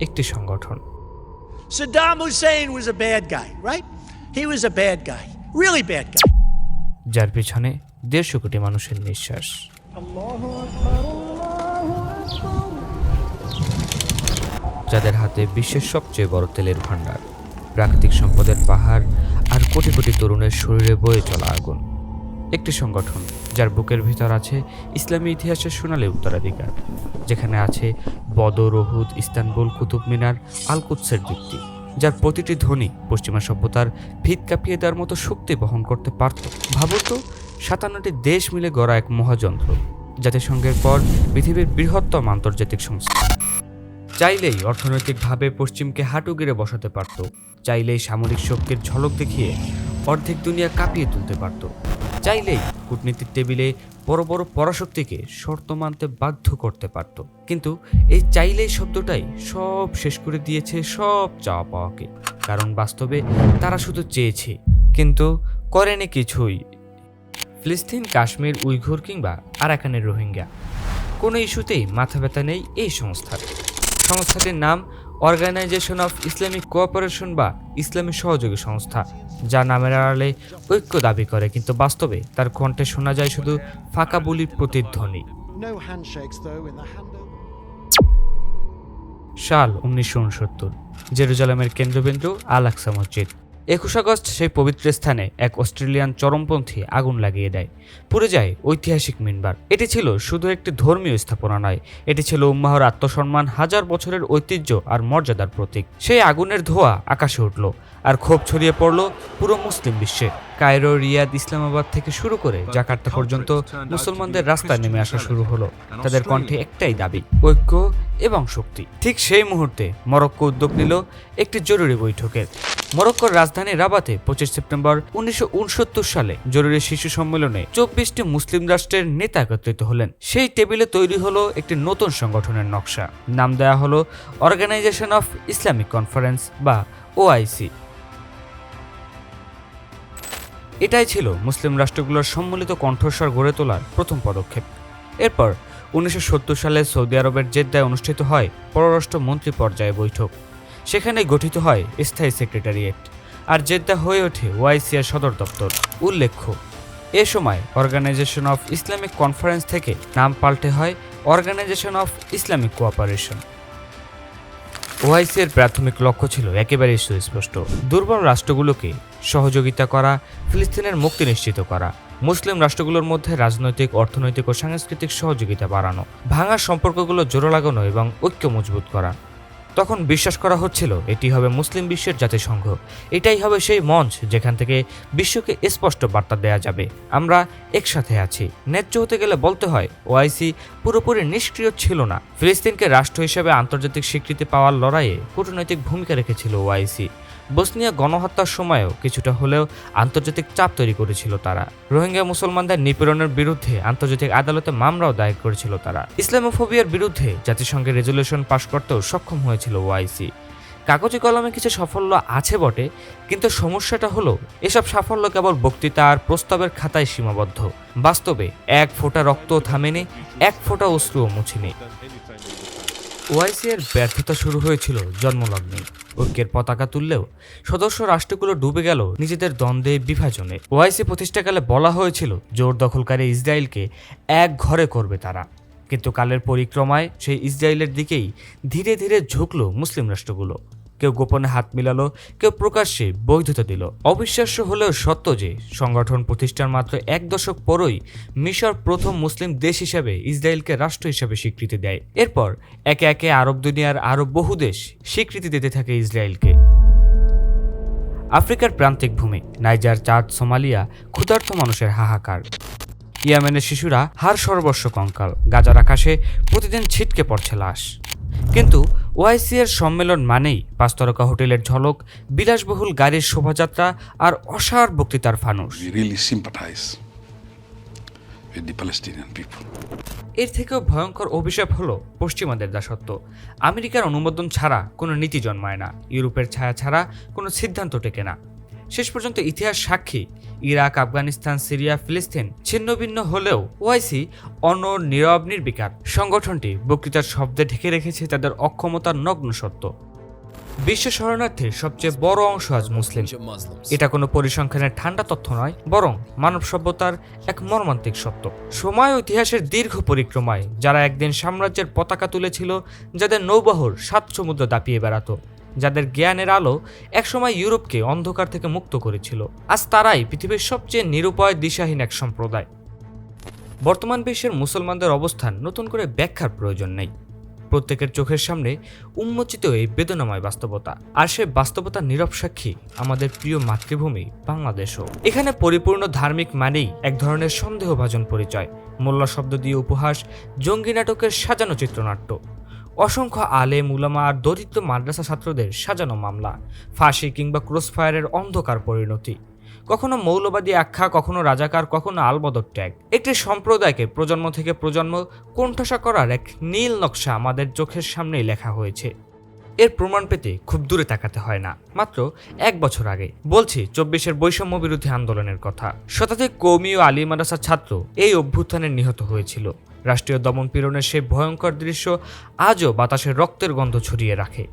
একটি সংগঠন। Saddam Hussein was a bad guy, right? He was a bad guy, really bad guy. যার পিছনে দেড়শো কোটি মানুষের নিঃশ্বাস। যাদের হাতে বিশ্বের সবচেয়ে বড় তেলের ভাণ্ডার। প্রাকৃতিক সম্পদের পাহাড় আর কোটি কোটি তরুণের শরীরে বয়ে চলা আগুন। একটি সংগঠন, যার বুকের ভিতর আছে ইসলামী ইতিহাসের সোনালী উত্তরাধিকার, যেখানে আছে Badr Uhud Istanbul, Qutub Minar আলকুৎসের যুক্তি, যার প্রতিটি ধ্বনি পশ্চিমা সভ্যতার ভিত কাঁপিয়ে দেওয়ার মতো শক্তি বহন করতে পারত। ভাবত সাতান্নটি দেশ মিলে গড়া এক মহাযন্ত্র, জাতিসংঘের পর পৃথিবীর বৃহত্তম আন্তর্জাতিক সংস্থা। চাইলেই অর্থনৈতিকভাবে পশ্চিমকে হাঁটু গিরে বসাতে পারত, চাইলেই সামরিক শক্তির ঝলক দেখিয়ে অর্ধেক দুনিয়া কাঁপিয়ে তুলতে পারত। চাইলেই কূটনীতির টেবিলে বড় বড় পরাশক্তিকে শর্ত মানতে বাধ্য করতে পারত। কিন্তু এই চাইলেই শব্দটাই সব শেষ করে দিয়েছে সব চাওয়া পাওয়াকে। কারণ বাস্তবে তারা শুধু চেয়েছে, কিন্তু করেনি কিছুই। ফিলিস্তিন, কাশ্মীর, উইঘুর কিংবা আরাকানের রোহিঙ্গা। কোনো ইস্যুতেই মাথা ব্যথা নেই এই সংস্থার। সংস্থাটির নাম অর্গানাইজেশন অফ ইসলামিক কোঅপারেশন বা ইসলামী সহযোগী সংস্থা। যা নামের আড়ালে ঐক্য দাবি করে কিন্তু বাস্তবে তার কণ্ঠে শোনা যায় শুধু ফাঁকা বলির প্রতিধ্বনি. সাল উনিশশো উনসত্তর জেরুজালামের কেন্দ্রবিন্দু আলাক্সা মসজিদ একুশ আগস্ট সেই পবিত্র স্থানে এক অস্ট্রেলিয়ান চরমপন্থী আগুন লাগিয়ে দেয়। পুড়ে যায় ঐতিহাসিক মিনবার। এটি ছিল শুধু একটি ধর্মীয় স্থাপনা নয়, এটি ছিল উম্মাহর আত্মসম্মান হাজার বছরের ঐতিহ্য আর মর্যাদার প্রতীক। সেই আগুনের ধোঁয়া আকাশে উঠল আর ক্ষোভ ছড়িয়ে পড়ল পুরো মুসলিম বিশ্বে। কায়রো, রিয়াদ, ইসলামাবাদ থেকে শুরু করে জাকার্তা পর্যন্ত মুসলমানদের রাস্তায় নেমে আসা শুরু হলো। তাদের কণ্ঠে একটাই দাবি, ঐক্য এবং শক্তি। ঠিক সেই মুহূর্তে মরক্কো উদ্যোগ নিল একটি জরুরি বৈঠকের মরক্কোর রাজধানী রাবাতে পঁচিশ সেপ্টেম্বর উনিশশো উনসত্তর সালে জরুরি শিশু সম্মেলনে চব্বিশটি মুসলিম রাষ্ট্রের নেতা একত্রিত হলেন। সেই টেবিলে তৈরি হলো একটি নতুন সংগঠনের নকশা। নাম দেওয়া হলো অর্গানাইজেশন অফ ইসলামিক কনফারেন্স বা ওআইসি এটাই ছিল মুসলিম রাষ্ট্রগুলোর সম্মিলিত কণ্ঠস্বর গড়ে তোলার প্রথম পদক্ষেপ। এরপর উনিশশো সত্তর সালে সৌদি আরবের জেদ্দায় অনুষ্ঠিত হয় পররাষ্ট্র মন্ত্রী পর্যায়ে বৈঠক। সেখানে গঠিত হয় স্থায়ী সেক্রেটারিয়েট আর জেদ্দা হয়ে ওঠে ওআইসিআর সদর দপ্তর। উল্লেখ্য, এ সময় অর্গানাইজেশন অফ ইসলামিক কনফারেন্স থেকে নাম পাল্টে হয় organisation of Islamic cooperation. OIC এর প্রাথমিক লক্ষ্য ছিল একেবারেই সুস্পষ্ট, দুর্বল রাষ্ট্রগুলোকে সহযোগিতা করা, ফিলিস্তিনের মুক্তি নিশ্চিত করা। মুসলিম রাষ্ট্রগুলোর মধ্যে রাজনৈতিক, অর্থনৈতিক ও সাংস্কৃতিক সহযোগিতা বাড়ানো ভাঙা সম্পর্কগুলো জোড়ো লাগানো এবং ঐক্য মজবুত করা। তখন বিশ্বাস করা হচ্ছিল, এটি হবে মুসলিম বিশ্বের জাতিসংঘ। এটাই হবে সেই মঞ্চ যেখান থেকে বিশ্বকে স্পষ্ট বার্তা দেয়া যাবে। আমরা একসাথে আছি। ন্যায্য হতে গেলে বলতে হয়, ওআইসি পুরোপুরি নিষ্ক্রিয় ছিল না। ফিলিস্তিনকে রাষ্ট্র হিসেবে আন্তর্জাতিক স্বীকৃতি পাওয়ার লড়াইয়ে কূটনৈতিক ভূমিকা রেখেছিল ওআইসি। বসনিয়া গণহত্যার সময়ও কিছুটা হলেও আন্তর্জাতিক চাপ তৈরি করেছিল তারা। রোহিঙ্গা মুসলমানদের নিপীড়নের বিরুদ্ধে আন্তর্জাতিক আদালতে মামলাও দায়ের করেছিল তারা। ইসলামোফোবিয়ার বিরুদ্ধে জাতিসংঘের রেজলিউশন পাশ করতেও সক্ষম হয়েছিল ওআইসি। কাগজে কলমে কিছু সাফল্য আছে বটে, কিন্তু সমস্যাটা হলো এসব সাফল্য কেবল বক্তৃতা আর প্রস্তাবের খাতায় সীমাবদ্ধ। বাস্তবে এক ফোঁটা রক্ত থামেনি, এক ফোঁটা অশ্রুও মুছেনি। ওআইসি এর ব্যর্থতা শুরু হয়েছিল জন্মলগ্নে। ঐক্যের পতাকা তুললেও সদস্য রাষ্ট্রগুলো ডুবে গেল নিজেদের দ্বন্দ্বে বিভাজনে। ওআইসি প্রতিষ্ঠাকালে বলা হয়েছিল, জোর দখলকারী ইসরায়েলকে এক ঘরে করবে তারা। কিন্তু কালের পরিক্রমায় সেই ইসরায়েলের দিকেই ধীরে ধীরে ঝুঁকল মুসলিম রাষ্ট্রগুলো। কেউ গোপনে হাত মিলালো, কেউ প্রকাশ্যে বৈধতা দিল। অবিশ্বাস্য হলেও সত্য যে, সংগঠন প্রতিষ্ঠার মাত্র এক দশক পরই মিশর প্রথম মুসলিম দেশ হিসেবে ইসরায়েলকে রাষ্ট্র হিসেবে স্বীকৃতি দেয়। এরপর একে একে আরব দুনিয়ার আরও বহু দেশ স্বীকৃতি দিতে থাকে ইসরায়েলকে। আফ্রিকার প্রান্তিক ভূমি, নাইজার, চাঁদ, সোমালিয়া, ক্ষুধার্ত মানুষের হাহাকার। ইয়ামেনের শিশুরা হার সর্বস্ব কঙ্কাল, গাজার আকাশে প্রতিদিন ছিটকে পড়ছে লাশ। কিন্তু ওআইসি এর সম্মেলন মানেই পাঁচতারকা হোটেলের ঝলক বিলাসবহুল গাড়ির শোভাযাত্রা আর অসার বক্তৃতার ফানুস people. এর থেকেও ভয়ঙ্কর অভিশাপ হলো পশ্চিমাদের দাসত্ব। আমেরিকার অনুমোদন ছাড়া কোনো নীতি জন্মায় না। ইউরোপের ছায়া ছাড়া কোনো সিদ্ধান্ত টেকে না। শেষ পর্যন্ত ইতিহাস সাক্ষী। ইরাক আফগানিস্তান সিরিয়া ফিলিস্তিন ছিন্নভিন্ন হলেও ওআইসি অন্য নীরব নির্বিকার। সংগঠনটি বক্তৃতার শব্দে ঢেকে রেখেছে তাদের অক্ষমতার নগ্ন সত্য বিশ্ব শরণার্থীর সবচেয়ে বড় অংশ আজ মুসলিম। এটা কোনো পরিসংখ্যানের ঠান্ডা তথ্য নয় বরং মানব সভ্যতার এক মর্মান্তিক সত্য। সময় ইতিহাসের দীর্ঘ পরিক্রমায় যারা একদিন সাম্রাজ্যের পতাকা তুলেছিল যাদের নৌবাহর সাত সমুদ্র দাপিয়ে বেড়াতো। যাদের জ্ঞানের আলো একসময় ইউরোপকে অন্ধকার থেকে মুক্ত করেছিল। আজ তারাই পৃথিবীর সবচেয়ে নিরুপায়, দিশাহীন এক সম্প্রদায়। বর্তমান বিশ্বের মুসলমানদের অবস্থান নতুন করে ব্যাখ্যার প্রয়োজন নেই। প্রত্যেকের চোখের সামনে উন্মোচিত এই বেদনাময় বাস্তবতা। আর সে বাস্তবতার নীরব সাক্ষী আমাদের প্রিয় মাতৃভূমি, বাংলাদেশও। এখানে পরিপূর্ণ ধার্মিক মানেই এক ধরনের সন্দেহভাজন পরিচয়। মোল্লা শব্দ দিয়ে উপহাস, জঙ্গি নাটকের সাজানো চিত্রনাট্য। অসংখ্য আলে উলামা আর দরিদ্র মাদ্রাসা ছাত্রদের সাজানো মামলা, ফাঁসি কিংবা ক্রসফায়ারের অন্ধকার পরিণতি। কখনো মৌলবাদী আখ্যা, কখনো রাজাকার, কখনো আলবদর ট্যাগ একটি সম্প্রদায়কে প্রজন্ম থেকে প্রজন্ম কোণঠাসা করার এক নীল নকশা আমাদের চোখের সামনেই লেখা হয়েছে। এর প্রমাণ পেতে খুব দূরে তাকাতে হয় না। মাত্র এক বছর আগে, বলছি চব্বিশের বৈষম্য বিরোধী আন্দোলনের কথা। শতাধিক কৌমি ও আলী মাদ্রাসার ছাত্র এই অভ্যুত্থানে নিহত হয়েছিল। রাষ্ট্রীয় দমন পীড়নের সেই ভয়ঙ্কর দৃশ্য আজও বাতাসের রক্তের গন্ধ ছড়িয়ে রাখে।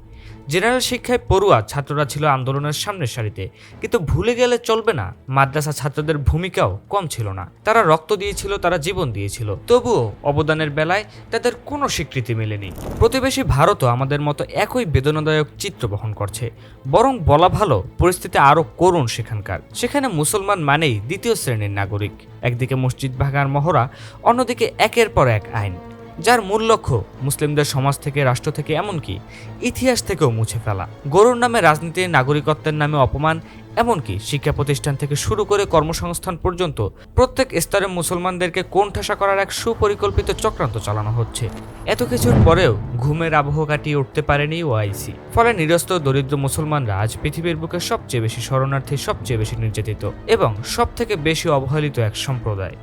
জেনারেল শিক্ষায় পড়ুয়া ছাত্ররা ছিল আন্দোলনের সামনের সারিতে। কিন্তু ভুলে গেলে চলবে না, মাদ্রাসা ছাত্রদের ভূমিকাও কম ছিল না। তারা রক্ত দিয়েছিল, তারা জীবন দিয়েছিল। তবুও অবদানের বেলায় তাদের কোনো স্বীকৃতি মেলেনি। প্রতিবেশী ভারতও আমাদের মতো একই বেদনাদায়ক চিত্র বহন করছে। বরং বলা ভালো, পরিস্থিতি আরও করুণ সেখানকার। সেখানে মুসলমান মানেই দ্বিতীয় শ্রেণির নাগরিক। একদিকে মসজিদ ভাঙার মহড়া, অন্যদিকে একের পর এক আইন। যার মূল লক্ষ্য মুসলিমদের সমাজ থেকে, রাষ্ট্র থেকে, এমনকি ইতিহাস থেকেও মুছে ফেলা। গরুর নামে রাজনীতি, নাগরিকত্বের নামে অপমান, এমনকি শিক্ষা প্রতিষ্ঠান থেকে শুরু করে কর্মসংস্থান পর্যন্ত প্রত্যেক স্তরে মুসলমানদেরকে কোণঠাসা করার এক সুপরিকল্পিত চক্রান্ত চালানো হচ্ছে। এত কিছুর পরেও ঘুমের আবহ কাটিয়ে উঠতে পারেনি ওআইসি। ফলে নিরস্ত দরিদ্র মুসলমানরা আজ পৃথিবীর বুকে সবচেয়ে বেশি শরণার্থী, সবচেয়ে বেশি নির্যাতিত এবং সবথেকে বেশি অবহেলিত এক সম্প্রদায়।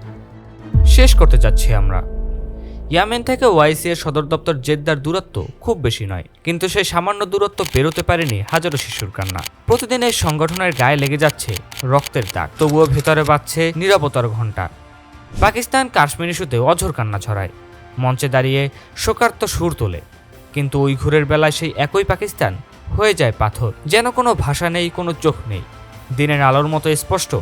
শেষ করতে যাচ্ছি আমরা। ইয়ামেন থেকে ওয়াইসি এর সদর দপ্তর জেদ্দার দূরত্ব খুব বেশি নয়, কিন্তু সেই সামান্য দূরত্ব পেরোতে পারেনি হাজারো শিশুর কান্না। প্রতিদিন এই সংগঠনের গায়ে লেগে যাচ্ছে রক্তের দাগ। তবুও ভেতরে বাজছে নিরাপত্তার ঘণ্টা। পাকিস্তান কাশ্মীর ইস্যুতে অঝর কান্না ছড়ায়। মঞ্চে দাঁড়িয়ে শোকার্ত সুর তোলে। কিন্তু ওই ঘুরের বেলায় সেই একই পাকিস্তান হয়ে যায় পাথর। যেন কোনো ভাষা নেই, কোনো চোখ নেই। দিনের আলোর মতো স্পষ্ট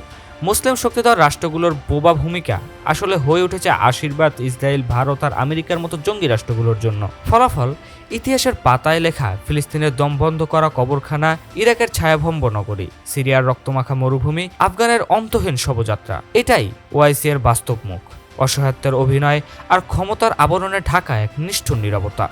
মুসলিম শক্তিধর রাষ্ট্রগুলোর বোবা ভূমিকা আসলে হয়ে উঠেছে আশীর্বাদ, ইসরায়েল, ভারত আর আমেরিকার মতো জঙ্গি রাষ্ট্রগুলোর জন্য। ফলাফল, ইতিহাসের পাতায় লেখা ফিলিস্তিনের দমবন্ধ করা কবরখানা ইরাকের ছায়াভম্ব নগরী, সিরিয়ার রক্তমাখা মরুভূমি, আফগানের অন্তহীন শবযাত্রা। এটাই ওআইসি এর বাস্তব মুখ। অসহায়ত্বের অভিনয় আর ক্ষমতার আবরণে ঢাকা এক নিষ্ঠুর নিরবতা।